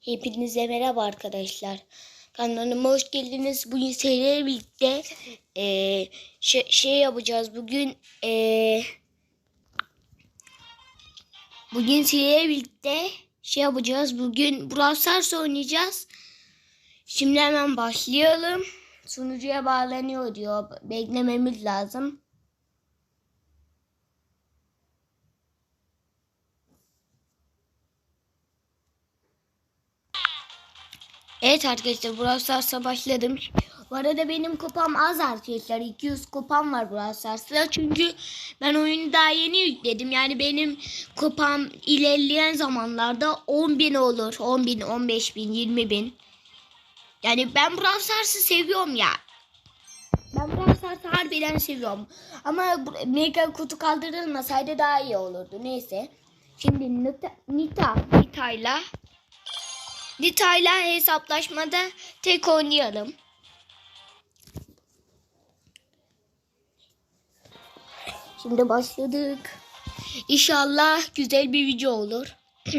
Hepinize merhaba arkadaşlar. Kanalıma hoş geldiniz. Bugün sizlerle birlikte eee, şey, yapacağız. Bugün eee, bugün sizlerle birlikte şey yapacağız. Bugün Brawl Stars oynayacağız. Şimdi hemen başlayalım. Sunucuya bağlanıyor diyor. Beklememiz lazım. Evet arkadaşlar Brawl Stars'a başladım. Bu arada benim kupam az arkadaşlar. 200 kupam var Brawl Stars'ta. Çünkü ben oyunu daha yeni yükledim. Yani benim kupam ilerleyen zamanlarda 10.000 olur. 10.000, 15.000, 20.000. Yani ben Brawl Stars'ı seviyorum ya. Ben Brawl Stars'ı harbiden seviyorum. Ama mega kutu kaldırılmasaydı daha iyi olurdu. Neyse. Şimdi Nita, Nita, Nita'yla Nita'yla hesaplaşmada tek oynayalım. Şimdi başladık. İnşallah güzel bir video olur.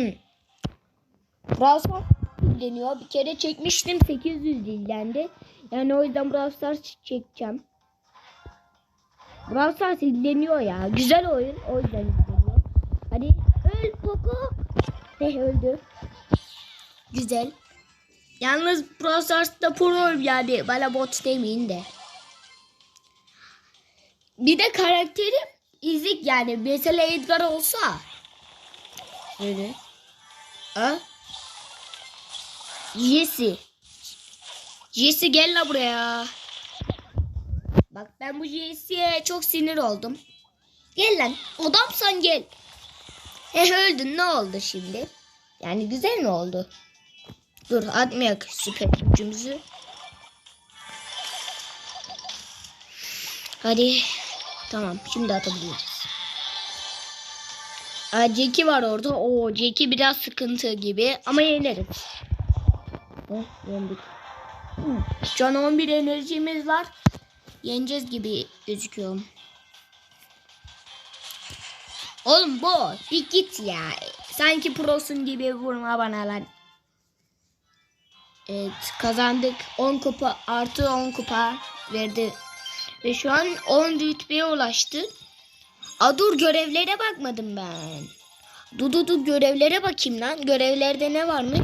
Brawl Stars izleniyor. Bir kere çekmiştim 800 izlendi. Yani o yüzden Brawl Stars çekeceğim. Brawl Stars izleniyor ya. Güzel oyun. O yüzden izleniyor. Hadi öl Poco. Heh öldü. Güzel. Yalnız Brawl pro'yum yani. Bana bot demeyin de. Bir de karakterim izik yani. Mesela Edgar olsa. Şöyle. Ha? Jesse. Jesse gel la buraya. Bak ben bu Jesse'ye çok sinir oldum. Gel lan. Adamsan gel. He öldün ne oldu şimdi? Yani güzel mi oldu? Dur atmayak süper gücümüzü. Hadi. Tamam şimdi atabiliriz. Aa, Jackie var orada. Oo Jackie biraz sıkıntı gibi ama yeneriz. Heh, yendik. Şu an 11 enerjimiz var. Yeneceğiz gibi gözüküyor. Oğlum bu bir git ya. Sanki prosun gibi vurma bana lan. Evet kazandık. 10 kupa artı 10 kupa verdi. Ve şu an 10 rütbeye ulaştı. A dur görevlere bakmadım ben. Dur dur dur görevlere bakayım lan. Görevlerde ne var mı?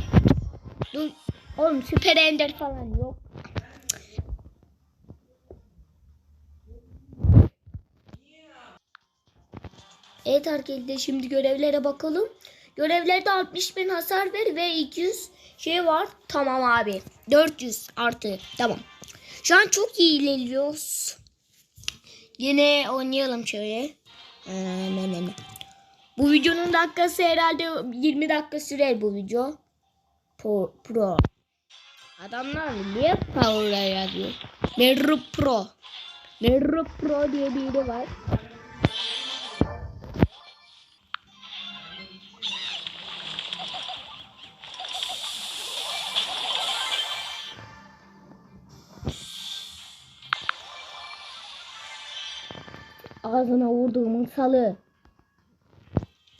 Dur. Oğlum süper ender falan yok. Evet arkadaşlar şimdi görevlere bakalım. Görevlerde 60 bin hasar ver ve 200 şey var. Tamam abi. 400 artı. Tamam. Şu an çok iyi ilerliyoruz. Yine oynayalım şöyle. Ee, ne, ne, ne. Bu videonun dakikası herhalde 20 dakika sürer bu video. Pro. pro. Adamlar niye power'a yazıyor? Meru Pro. Meru Pro diye biri var. Ağzına vurduğumun salı.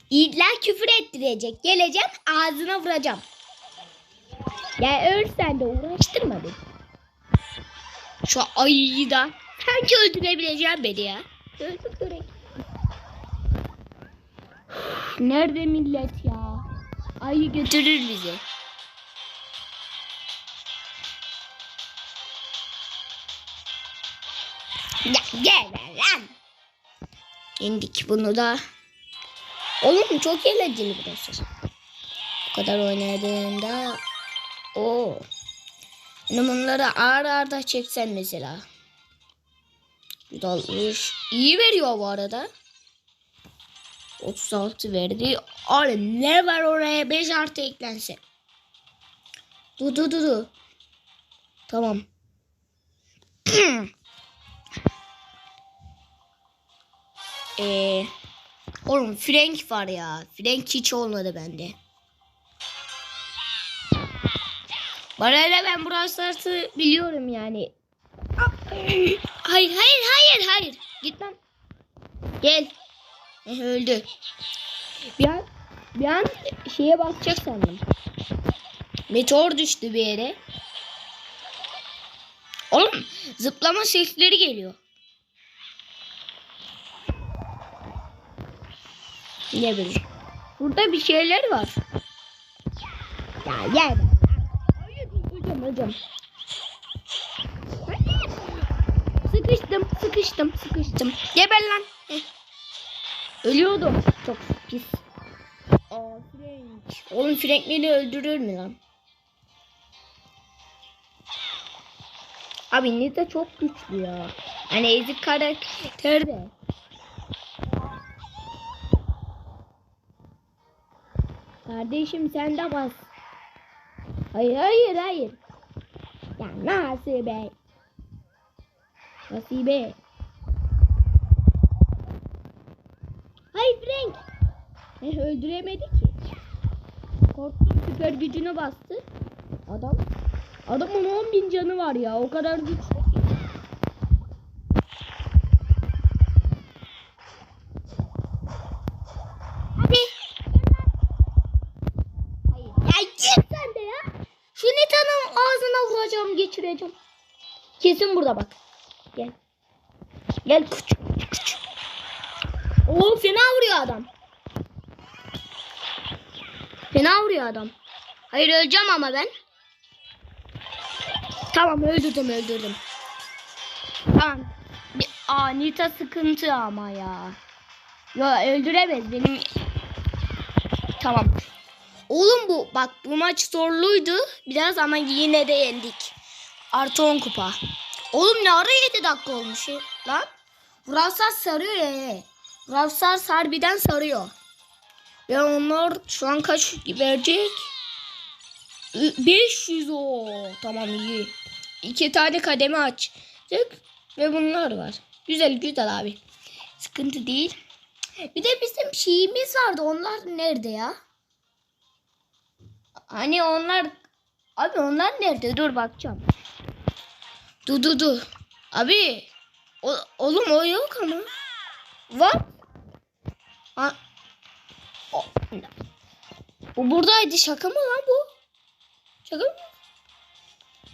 İyiler küfür ettirecek. Geleceğim ağzına vuracağım. Ya öl sen de uğraştırma beni. Şu ayıyı da sanki öldürebileceğim beni ya. Öldür görek. Nerede millet ya? Ayı götürür bizi. Ya gel lan. İndik bunu da. Oğlum çok eğlenceli burası. Bu kadar oynadığımda. Oo. Yani bunları ağır ağır da çeksen mesela. 160. İyi veriyor bu arada. 36 verdi. Oğlum ne var oraya 5 artı eklense. Dur dur. dur. Tamam. Eee Oğlum Frank var ya. Frank hiç olmadı bende. Bu arada ben Brawl biliyorum yani. Hayır hayır hayır hayır. Gitmem. Gel. Eh, öldü. Bir an Bir an şeye bakacak sandım. Meteor düştü bir yere. Oğlum zıplama sesleri geliyor. Ne bileyim. Burada bir şeyler var. Ya gel. Hayır hocam hocam. Sıkıştım sıkıştım sıkıştım. Geber lan. Heh. Ölüyordum. Çok pis. Aa Frank. Oğlum Frank beni öldürür mü lan? Abi Nita çok güçlü ya. Hani ezik karakter de. Kardeşim sen de bas. Hayır hayır hayır. Ya nasıl be? Nasıl be? Hayır Frank. Ne öldüremedi ki. Korktum süper gücünü bastı. Adam. Adamın 10 bin canı var ya. O kadar güçlü. ki. Hadi. Hayır. Ya git sen de ya. Şu Nita'nın vuracağım geçireceğim. Kesin burada bak. Gel. Gel küçük küçük. Oo fena vuruyor adam. Fena vuruyor adam. Hayır öleceğim ama ben. Tamam öldürdüm öldürdüm. Tamam. Bir, aa Nita sıkıntı ama ya. Ya öldüremez benim. Tamam. Oğlum bu bak bu maç zorluydu biraz ama yine de yendik. Artı 10 kupa. Oğlum ne ara 7 dakika olmuş lan. Brawl sarıyor ya. Brawl Stars harbiden sarıyor. Ve onlar şu an kaç verecek? Ü- 500 o. Tamam iyi. İki tane kademe açtık ve bunlar var. Güzel güzel abi. Sıkıntı değil. Bir de bizim şeyimiz vardı. Onlar nerede ya? Hani onlar abi onlar nerede? Dur bakacağım. Dur dur dur. Abi o, oğlum o yok ama. Var. Ha, o, o buradaydı. Şaka mı lan bu? Şaka mı?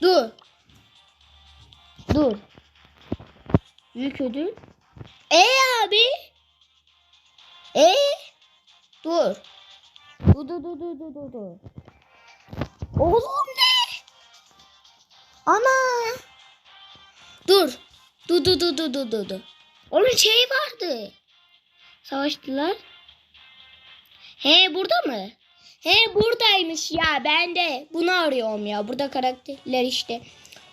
Dur. Dur. Büyük ödül. E abi. E. Dur dur dur dur dur dur. dur. Oğlum ne? Ana. Dur. Dur dur dur dur dur dur. dur. Onun şey vardı. Savaştılar. He burada mı? He buradaymış ya ben de bunu arıyorum ya. Burada karakterler işte.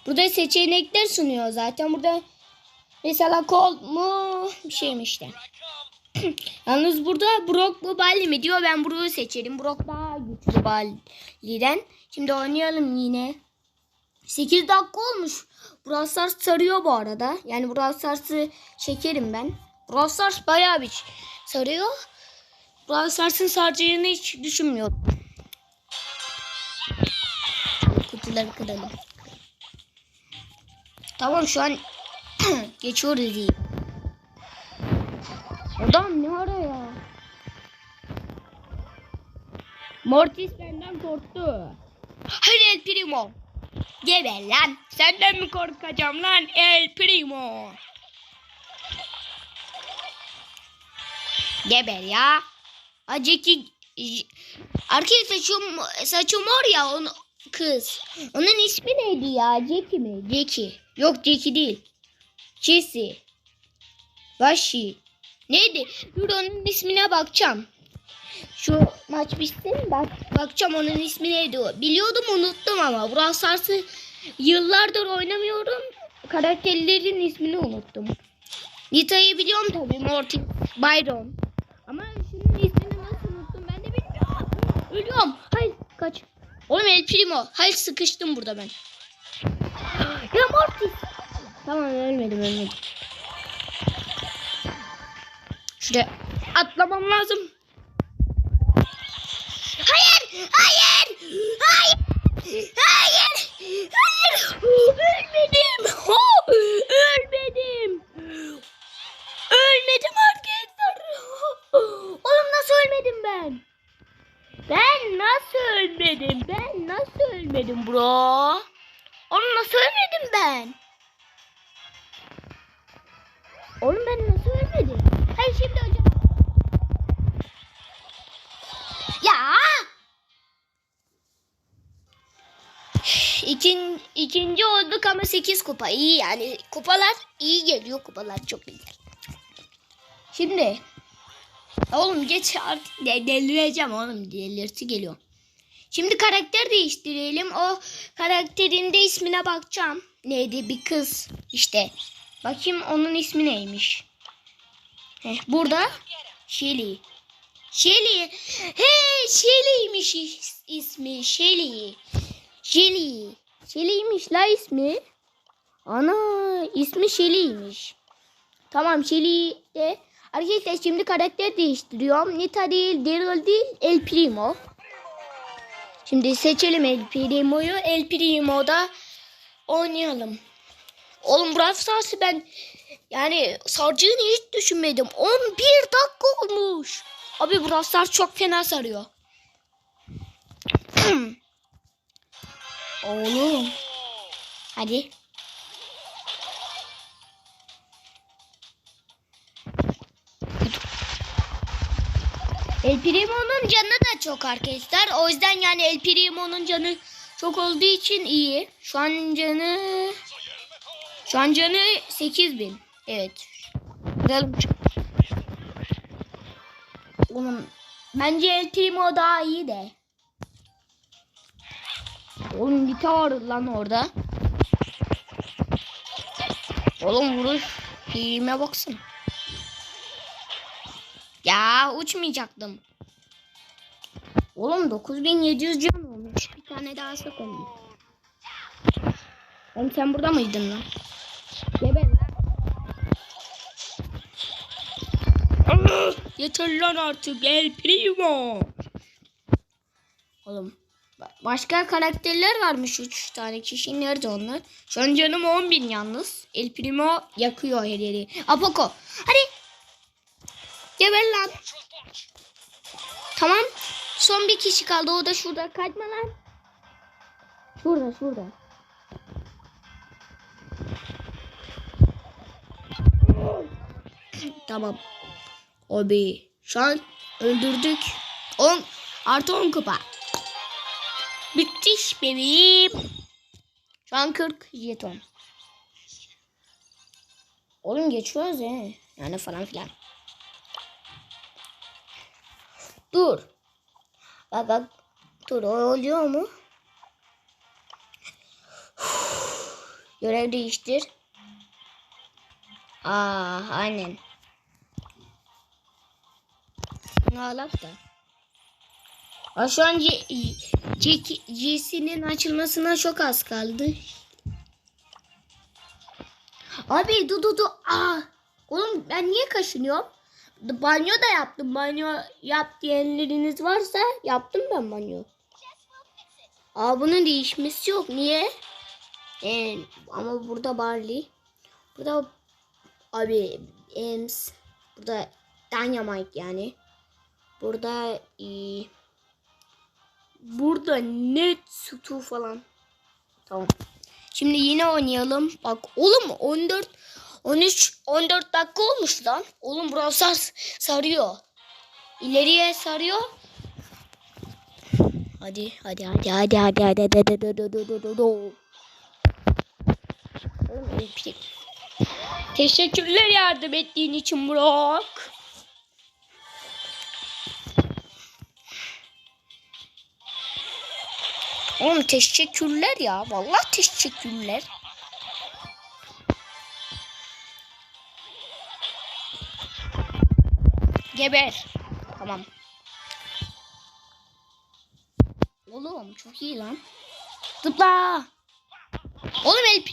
Burada seçenekler sunuyor zaten. Burada mesela kol mu bir şeymiş işte. Yalnız burada Brock mu Bali mi diyor. Ben Brock'u seçerim. Brock daha güçlü Bali'den. Şimdi oynayalım yine. 8 dakika olmuş. Brawl Stars sarıyor bu arada. Yani Brawl Stars'ı çekerim ben. Brawl Stars bayağı bir sarıyor. Brawl Stars'ın saracağını hiç düşünmüyorum. Kutuları kıralım. Tamam şu an geçiyoruz iyi. Adam ne ara ya? Mortis benden korktu. Hayır El Primo. Geber lan. Senden mi korkacağım lan El Primo? Geber ya. Aceki Arkadaşlar saçım, saçım mor ya onu kız. Onun ismi neydi ya? Jackie mi? Jackie. Yok Jackie değil. Jesse. Bashi. Neydi? Dur onun ismine bakacağım. Şu maç bitsin bak bakacağım onun ismi neydi o. Biliyordum unuttum ama Brawl Stars'ı yıllardır oynamıyorum. Karakterlerin ismini unuttum. Nita'yı biliyorum tabii Mortis, Byron. Ama şunun ismini nasıl unuttum ben de bilmiyorum. Ölüyorum. Hayır kaç. Oğlum El Primo. Hayır sıkıştım burada ben. Ya Mortis. Tamam ölmedim ölmedim. Şuraya atlamam lazım. Hayır! Hayır! Hayır! Hayır! Ölmedim! Ho! İkinci olduk ama 8 kupa. iyi yani. Kupalar iyi geliyor. Kupalar çok güzel. Şimdi Oğlum geç artık de delireceğim oğlum delirti geliyor. Şimdi karakter değiştirelim. O karakterin de ismine bakacağım. Neydi bir kız işte. Bakayım onun ismi neymiş. Heh, burada Shelly. Shelly. He Shelly'ymiş is- ismi. Shelly. Shelly. Shelly'ymiş la ismi. Ana ismi Shelly'ymiş. Tamam Shelly de Arkadaşlar şimdi karakter değiştiriyorum. Nita değil, Daryl değil, El Primo. Şimdi seçelim El Primo'yu. El Primo'da oynayalım. Oğlum Brawl Stars'ı ben yani saracağını hiç düşünmedim. 11 dakika olmuş. Abi Brawl Stars çok fena sarıyor. Oğlum. Hadi. El Primo'nun canı da çok arkadaşlar. O yüzden yani El Primo'nun canı çok olduğu için iyi. Şu an canı şu an canı 8000. Evet. Bakalım. Oğlum bence El Primo daha iyi de. Oğlum bir var lan orada. Oğlum vuruş. Filme baksın. Ya uçmayacaktım. Oğlum 9700 can olmuş. Bir tane daha sokalım. Oğlum sen burada mıydın lan? Geber lan. Yeter lan artık El Primo. Oğlum başka karakterler varmış 3 tane kişi. Nerede onlar? Şu an canım 10.000 yalnız. El Primo yakıyor her yeri. Apoko. Hadi Geber lan. Tamam. Son bir kişi kaldı. O da şurada. Kaçma lan. Şurada şurada. tamam. Abi. Şu an öldürdük. 10 artı 10 kupa. Bitmiş bebeğim. Şu an 40 jeton. Oğlum geçiyoruz he. Yani falan filan. Dur. Bak bak. Dur oluyor mu? Görev değiştir. Aa aynen. Bunu alak da. Aa, şu an C'sinin açılmasına çok az kaldı. Abi du du du. Aa. Oğlum ben niye kaşınıyorum? Banyo da yaptım. Banyo yap diyenleriniz varsa yaptım ben banyo. Aa bunun değişmesi yok. Niye? Ee, ama burada Barley. Burada abi Ems. Burada Dynamite yani. Burada e, burada net sütü falan. Tamam. Şimdi yine oynayalım. Bak oğlum 14 13 14 dakika olmuş lan. Oğlum Brawl sarıyor. İleriye sarıyor. Hadi hadi hadi hadi hadi hadi hadi hadi hadi hadi hadi hadi Teşekkürler yardım ettiğin için Brock. Oğlum teşekkürler ya. Vallahi teşekkürler. Geber. Tamam. Oğlum çok iyi lan. Zıpla. Oğlum el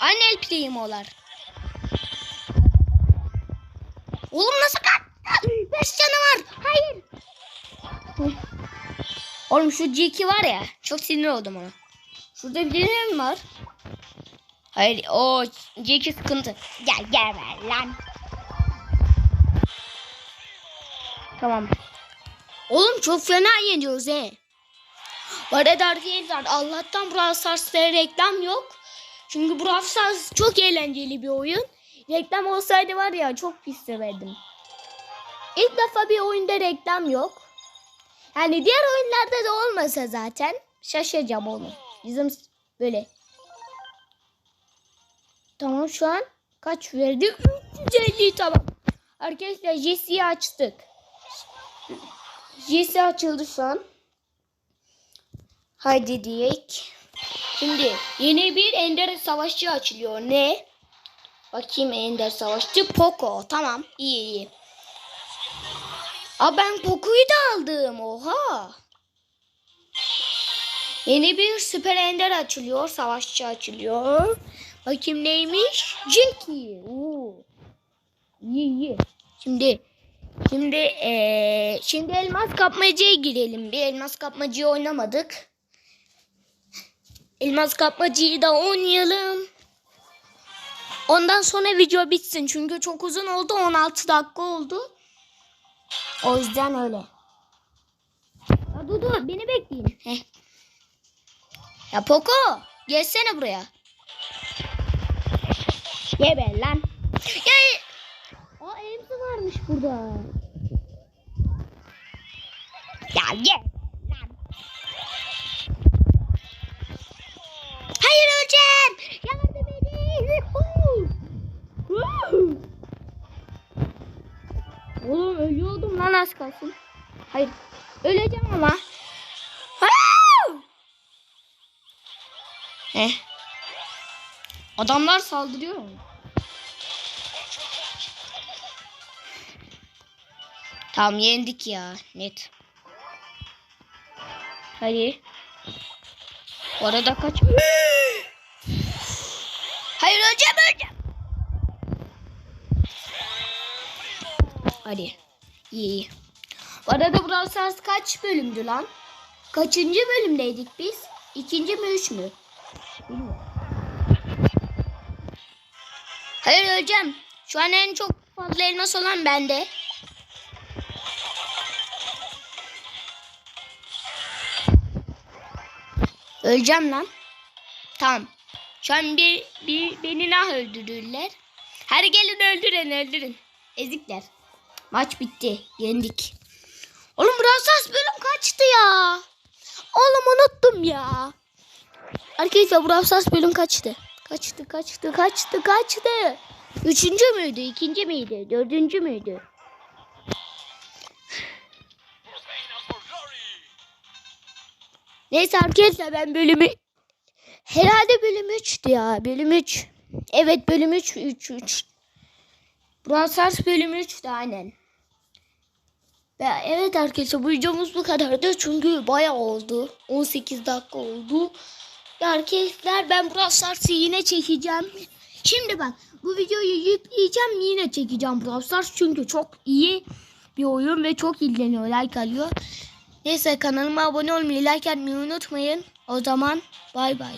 aynı el primolar. Oğlum nasıl kaç? Beş canı var. Hayır. Oğlum şu G2 var ya. Çok sinir oldum ona. Şurada bir mi var? Hayır o G2 sıkıntı. Gel gel ver lan. Tamam. Oğlum çok fena yeniyoruz he. Bu arada arkadaşlar Allah'tan Brawl Stars'ta reklam yok. Çünkü Brawl Stars çok eğlenceli bir oyun. Reklam olsaydı var ya çok pis severdim. İlk defa bir oyunda reklam yok. Yani diğer oyunlarda da olmasa zaten şaşıracağım onu. Bizim böyle. Tamam şu an kaç verdi? 350 tamam. Arkadaşlar Jesse'yi açtık. Jesse açıldı şu an. Haydi diyek. Şimdi yeni bir Ender Savaşçı açılıyor. Ne? Bakayım Ender Savaşçı. Poco. Tamam. iyi iyi. Aa ben Poco'yu da aldım. Oha. Yeni bir Süper Ender açılıyor. Savaşçı açılıyor. Bakayım neymiş? Jinky. Oo. İyi iyi. Şimdi Şimdi eee şimdi elmas kapmacaya girelim. Bir elmas kapmacayı oynamadık. Elmas kapmacayı da oynayalım. Ondan sonra video bitsin. Çünkü çok uzun oldu. 16 dakika oldu. O yüzden öyle. Ya dur beni bekleyin. Heh. Ya Poco gelsene buraya. Geber lan. Gel. Aa emzi varmış burada. Ya gel. lan. Hayır hocam. Oğlum ölüyordum lan az kalsın. Hayır. Öleceğim ama. Hayır. Heh. Adamlar saldırıyor mu? Tamam yendik ya net. Hayır. Orada kaç? Hayır hocam hocam. Hadi. İyi iyi. Bu arada Brawl Stars kaç bölümdü lan? Kaçıncı bölümdeydik biz? İkinci mi üç mü? Hayır hocam. Şu an en çok fazla elmas olan bende. Öleceğim lan. Tamam. Şu an bir, bir beni nah öldürürler. Hadi gelin öldürün öldürün. Ezikler. Maç bitti. Yendik. Oğlum Brawl bölüm kaçtı ya? Oğlum unuttum ya. Arkadaşlar Brawl bölüm kaçtı? Kaçtı kaçtı kaçtı kaçtı. Üçüncü müydü? ikinci miydi? Dördüncü müydü? Neyse arkadaşlar ben bölümü herhalde bölüm 3'tü ya. Bölüm 3. Evet bölüm 3 3 3. Brawl Stars bölüm 3'tü aynen. Ve evet arkadaşlar bu videomuz bu kadardı. Çünkü bayağı oldu. 18 dakika oldu. Ya arkadaşlar ben Brawl Stars'ı yine çekeceğim. Şimdi bak bu videoyu yükleyeceğim yine çekeceğim Brawl Stars. Çünkü çok iyi bir oyun ve çok izleniyor. Like alıyor. Neyse kanalıma abone olmayı, like atmayı unutmayın. O zaman bay bay.